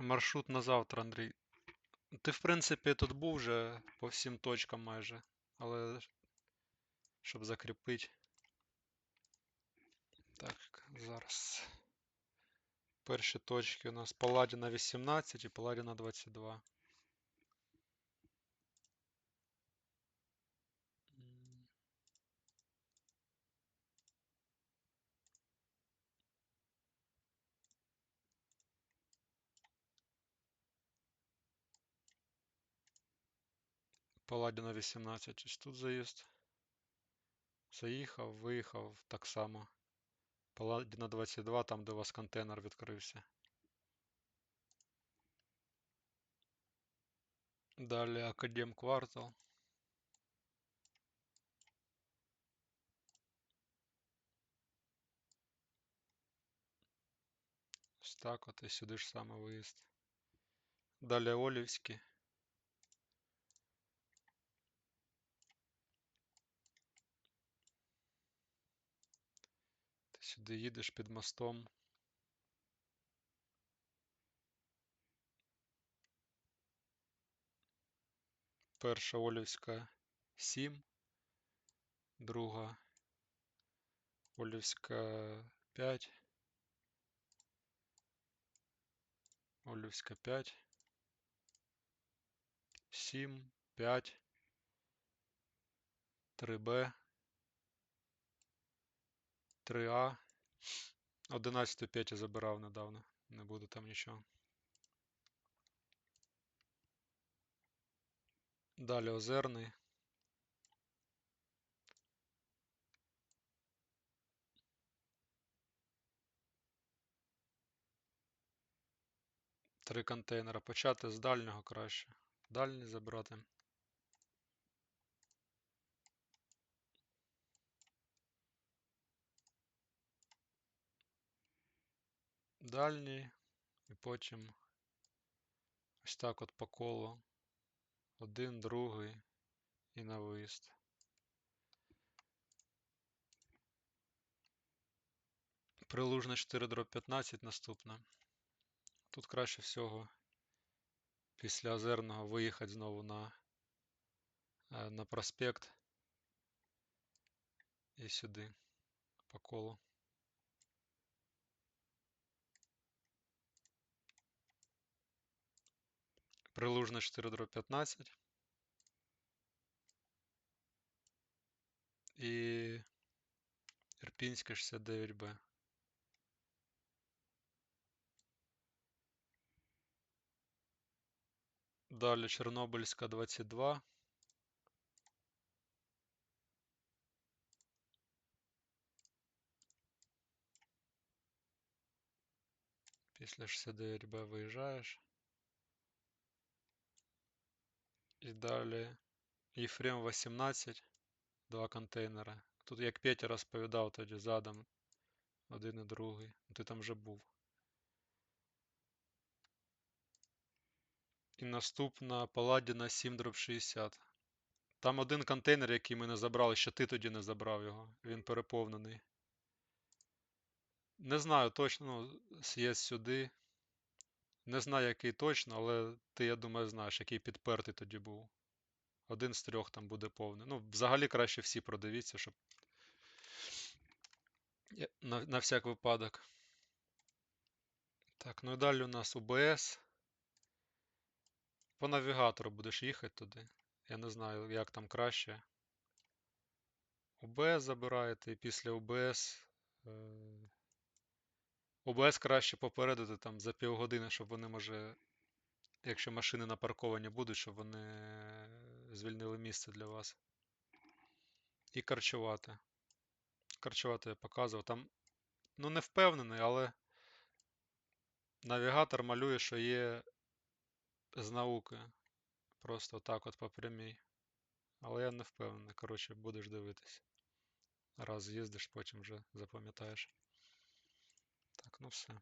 Маршрут на завтра, Андрій. Ти, в принципі, тут був вже по всім точкам майже, але щоб закріпити. Так, зараз. Перші точки у нас Паладіна 18 і Паладіна 22. Паладіна 18. Ось тут заїзд. Заїхав, виїхав так само. Паладіна 22, там, де у вас контейнер відкрився. Далі Академ квартал. Ось так от і сюди ж саме виїзд. Далі Олівський. Сюди їдеш під мостом. Перша Олівська 7, друга Олівська 5, Олівська 5, 7, 5, 3Б, 3А. 11 5 я забирав недавно, не буде там нічого. Далі Озерний. Три контейнера. Почати з дальнього краще. Дальній забрати. Дальній. І потім ось так от по колу. Один, другий і на виїзд. Прилужна 4 дроб 15 наступна. Тут краще всього після Озерного виїхати знову на, е, на проспект і сюди по колу. Прилужна 4 дроб 15. І Ірпінська 69Б. Далі Чорнобильська 22. Після 69Б виїжджаєш. І далі Єфрем 18, два контейнери. Тут як Петя розповідав тоді задом один і другий. Ти там вже був. І наступна Паладіна 7 дроб 60. Там один контейнер, який ми не забрали, ще ти тоді не забрав його. Він переповнений. Не знаю точно, ну, з'їзд сюди. Не знаю, який точно, але ти, я думаю, знаєш, який підпертий тоді був. Один з трьох там буде повний. Ну, взагалі краще всі продивіться, щоб. На, на всяк випадок. Так, ну і далі у нас УБС. По навігатору будеш їхати туди. Я не знаю, як там краще. УБС забираєте і після УБС. Е... УБС краще попередити там за півгодини, щоб вони, може, якщо машини напарковані будуть, щоб вони звільнили місце для вас. І карчувати. Карчувати я показував. Там, ну, не впевнений, але навігатор малює, що є з науки. Просто так от по прямій. Але я не впевнений. Коротше, будеш дивитись. Раз з'їздиш, потім вже запам'ятаєш. Ну все.